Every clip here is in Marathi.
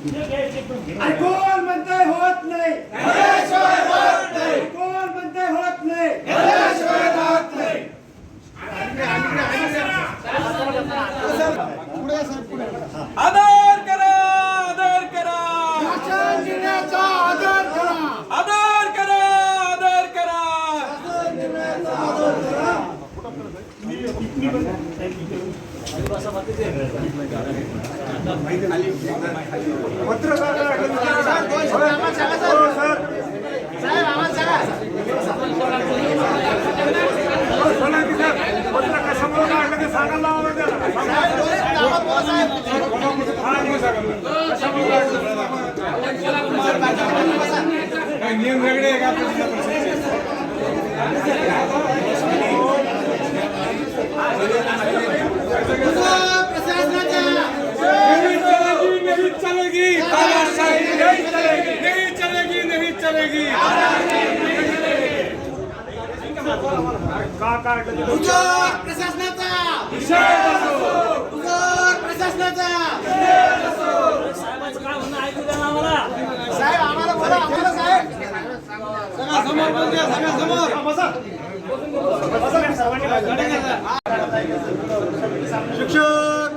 कोण म्हणतंय होत नाही कोण म्हणतंय होत नाही आदर करा आदर करा शासन निर्णयाचा आदर करा आदर करा आदर करा नियम वेगळे आहे का आपल्या जिल्हा परिषदेचे? नहीं चलेगी नहीं चलेगी तानाशाही नहीं चलेगी. नहीं चलेगी नहीं चलेगी. उद्योग प्रशासनाचा. उद्योग प्रशासनाचा. साहेब आम्हाला बोला आम्हाला साहेब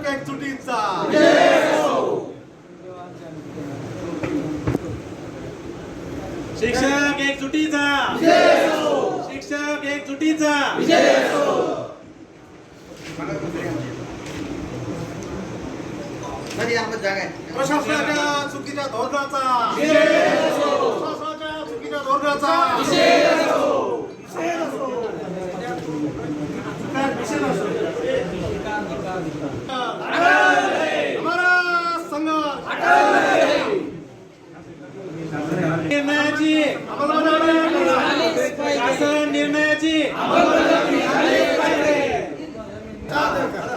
एकजुटीचा शिक्षक एकजुटीचा शिक्षक एकजुटीचा प्रशासनाच्या चुकीच्या धोरणाचा. प्रशासनाच्या चुकीच्या धोरणाचा संघर्ष निर्णयाची अंमलबजावणी शासन निर्णयाची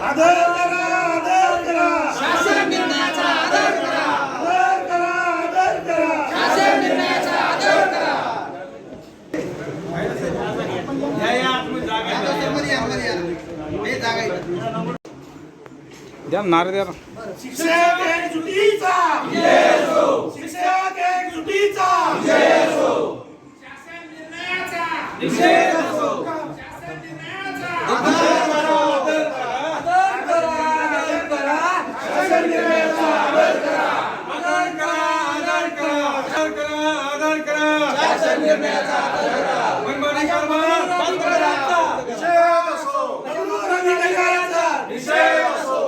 आदर करा आदर करा शासन निर्णयाचा आदर करा आदर करा आदर करा शासन निर्णयाचा आदर करा या या आपण जागा द्या नारे द्या शिक्षक एकजुटीचा शिक्षक एकजुटीचा शासन निर्णयाचा. शासन निर्णयाचा. आदर करा आदर करा. आदर करा शासन निर्णयाचा आदर करा. आदर करा आदर करा. आदर करा आदर करा. शासन निर्णयाचा आदर करा मनमानी कारभार बंद करा निषेध असो तरुण अधिकाऱ्याचा निषेध असो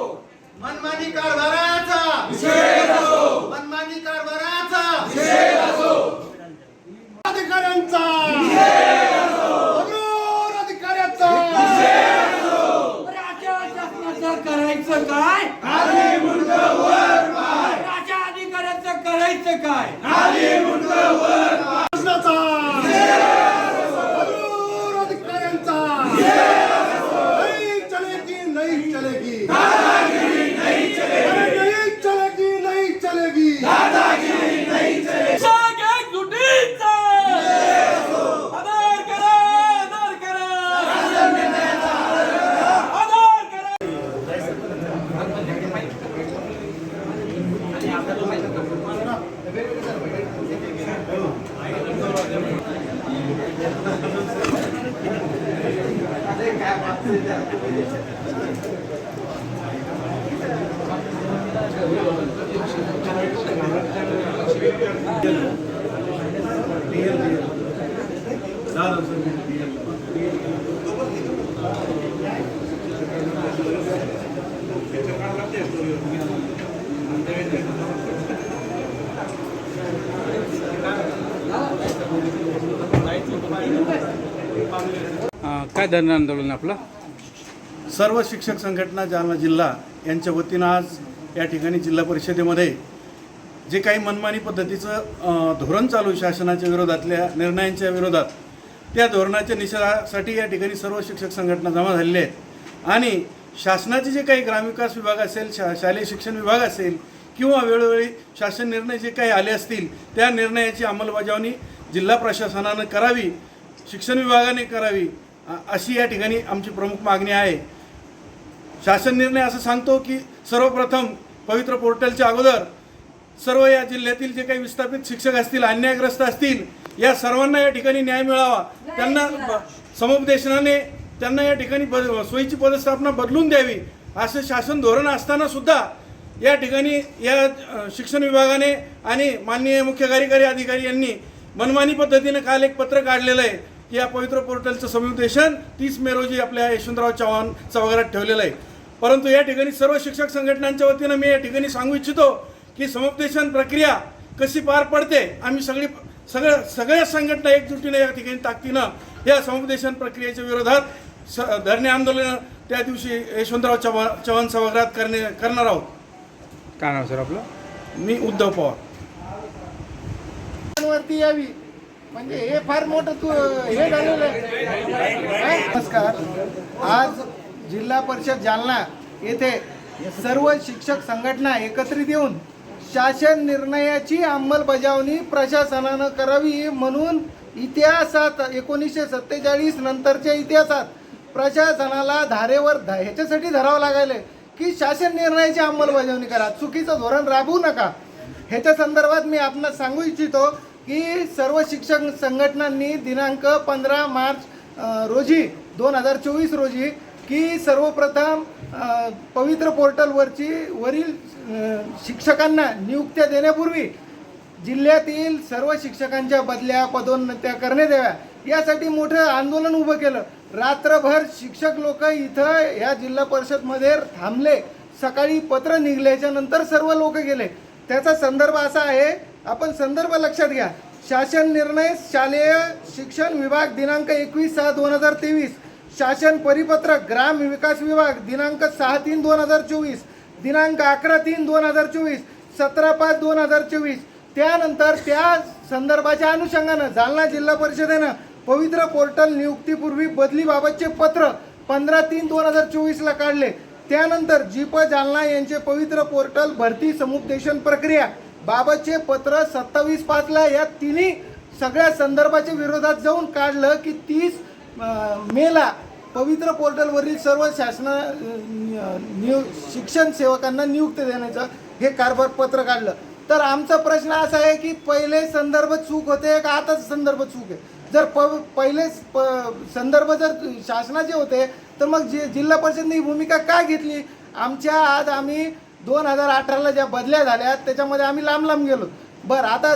मनमानी कारभाराचा निषेध असो मनमानी कारभाराचा निषेध असो अधिकाऱ्यांचा निषेध असो तरुण अधिकाऱ्याचा निषेध असो राजा शासनाचं करायचं काय खाली मुंड वर पाय राजा अधिकाऱ्याचं करायचं काय खाली मुंड वर पाय शासनाचा निषेध असो तरुण अधिकाऱ्यांचा निषेध असो नहीं चलेगी नहीं चलेगी दादागिरी नहीं चलेगी नहीं चलेगी नहीं चलेगी दादागिरी नहीं चलेगी शिक्षक एकजुटीचा आदर करा आदर करा आदर करा काय धरण आंदोलन आपलं सर्व शिक्षक संघटना जालना जिल्हा यांच्या वतीनं आज या ठिकाणी जिल्हा परिषदेमध्ये जे काही मनमानी पद्धतीचं धोरण चालू शासनाच्या विरोधातल्या निर्णयांच्या विरोधात त्या धोरणाच्या निषेधासाठी या ठिकाणी सर्व शिक्षक संघटना जमा झालेल्या आहेत. आणि शासनाचे जे काही ग्रामविकास विभाग असेल शा शालेय शिक्षण विभाग असेल किंवा वेळोवेळी शासन निर्णय जे काही आले असतील त्या निर्णयाची अंमलबजावणी जिल्हा प्रशासनानं करावी शिक्षण विभागाने करावी अशी या ठिकाणी आमची प्रमुख मागणी आहे. शासन निर्णय असं सांगतो की सर्वप्रथम पवित्र पोर्टलच्या अगोदर सर्व या जिल्ह्यातील जे काही विस्थापित शिक्षक असतील अन्यायग्रस्त असतील या सर्वांना या ठिकाणी न्याय मिळावा. त्यांना समुपदेशनाने त्यांना या ठिकाणी ब सोयीची पदस्थापना बदलून द्यावी असं शासन धोरण असताना सुद्धा या ठिकाणी या शिक्षण विभागाने आणि माननीय मुख्य कार्यकारी अधिकारी यांनी मनमानी पद्धतीने काल एक पत्र काढलेलं आहे. की या पवित्र पोर्टलचं समुपदेशन तीस मे रोजी आपल्या यशवंतराव चव्हाण सभागृहात ठेवलेलं आहे. परंतु या ठिकाणी सर्व शिक्षक संघटनांच्या वतीनं मी या ठिकाणी सांगू इच्छितो की समुपदेशन प्रक्रिया कशी पार पडते आम्ही सगळी सगळ्या सगळ्या संघटना एकजुटीने या ठिकाणी ताकदीनं या समुपदेशन प्रक्रियेच्या विरोधात स धरणे आंदोलन त्या दिवशी यशवंतराव चव्हाण चव्हाण सभागृहात करणे करणार आहोत. काय नाव सर आपलं? मी उद्धव पवार. वरती यावी. म्हणजे हे फार मोठं तू हे झालेलं आहे. नमस्कार. आज जिल्हा परिषद जालना येथे सर्व शिक्षक संघटना एकत्रित येऊन शासन निर्णयाची अंमलबजावणी प्रशासनानं करावी म्हणून इतिहासात एकोणीसशे सत्तेचाळीस नंतरच्या इतिहासात प्रशासनाला धारेवर धा ह्याच्यासाठी धरावं लागायले की शासन निर्णयाची अंमलबजावणी करा. चुकीचं धोरण राबवू नका. ह्याच्या संदर्भात मी आपणास सांगू इच्छितो की सर्व शिक्षक संघटनांनी दिनांक पंधरा मार्च रोजी दोन हजार चोवीस रोजी की सर्वप्रथम पवित्र पोर्टलवरची वरील शिक्षकांना नियुक्त्या देण्यापूर्वी जिल्ह्यातील सर्व शिक्षकांच्या बदल्या पदोन्नत्या करणे द्याव्या. यासाठी मोठं आंदोलन उभं केलं. रात्रभर शिक्षक लोक इथं या जिल्हा परिषदमध्ये थांबले. सकाळी पत्र निघल्याच्या नंतर सर्व लोक गेले. त्याचा संदर्भ असा आहे आपण संदर्भ लक्षात घ्या. शासन निर्णय शालेय शिक्षण विभाग दिनांक एकवीस सहा दोन हजार तेवीस. शासन परिपत्रक ग्राम विकास विभाग दिनांक सहा तीन दोन हजार चोवीस. दिनांक अकरा तीन दोन हजार चोवीस. सतरा पाच दोन हजार चोवीस. त्यानंतर त्या संदर्भाच्या अनुषंगानं जालना जिल्हा परिषदेनं पवित्र पोर्टल नियुक्तीपूर्वी बदलीबाबतचे पत्र पंधरा तीन दोन हजार चोवीसला काढले. त्यानंतर जीप जालना यांचे पवित्र पोर्टल भरती समुपदेशन प्रक्रिया बाबतचे पत्र सत्तावीस पाचला या तिन्ही सगळ्या संदर्भाच्या विरोधात जाऊन काढलं की तीस मेला पवित्र पोर्टलवरील सर्व शासना नियु शिक्षण सेवकांना नियुक्ती देण्याचं हे कारभार पत्र काढलं. तर आमचा प्रश्न असा आहे की पहिले संदर्भ चूक होते का आताच संदर्भ चूक आहे? जर प पहिले प संदर्भ जर शासनाचे होते तर मग जि जिल्हा परिषदने ही भूमिका का घेतली? आमच्या आज आम्ही दोन हजार अठराला ज्या बदल्या झाल्या त्याच्यामध्ये आम्ही लांब लांब गेलो. बरं आता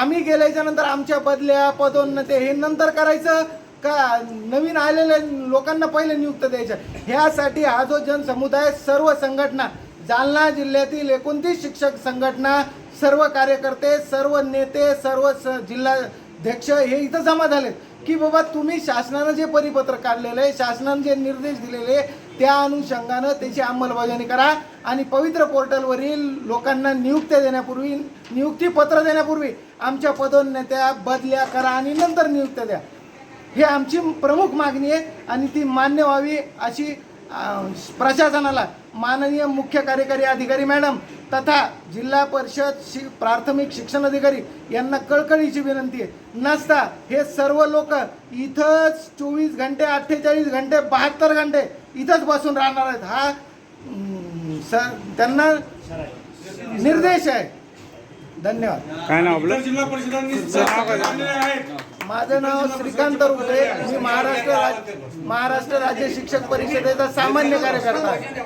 आम्ही गेल्याच्यानंतर आमच्या बदल्या पदोन्नते हे नंतर करायचं का? नवीन आलेल्या लोकांना पहिले नियुक्त द्यायचं. ह्यासाठी हा जो जनसमुदाय सर्व संघटना जालना जिल्ह्यातील एकोणतीस शिक्षक संघटना सर्व कार्यकर्ते सर्व नेते सर्व स जिल्हाध्यक्ष हे इथं जमा झालेत. की बाबा तुम्ही शासनानं जे परिपत्र काढलेलं आहे शासनानं जे निर्देश दिलेले त्या अनुषंगानं त्याची अंमलबजावणी करा आणि पवित्र पोर्टलवरील लोकांना नियुक्त्या देण्यापूर्वी नियुक्तीपत्र देण्यापूर्वी आमच्या पदोन्नत्या बदल्या करा आणि नंतर नियुक्त्या द्या. ही आमची प्रमुख मागणी आहे आणि ती मान्य व्हावी अशी प्रशासनाला माननीय मुख्य कार्यकारी अधिकारी मॅडम तथा जिल्हा परिषद शि प्राथमिक शिक्षण अधिकारी यांना कळकळीची विनंती आहे. नसता हे सर्व लोक इथंच चोवीस घंटे अठ्ठेचाळीस घंटे बहात्तर घंटे इथंच बसून राहणार आहेत. हा अं, स त्यांना निर्देश आहे. धन्यवाद. काय नाव आपलं? जिल्हा परिषदांनी आणलेले आहेत माझं नाव श्रीकांत रुपे. मी महाराष्ट्र राज महाराष्ट्र राज्य शिक्षक परिषदेचा सामान्य कार्यकर्ता आहे.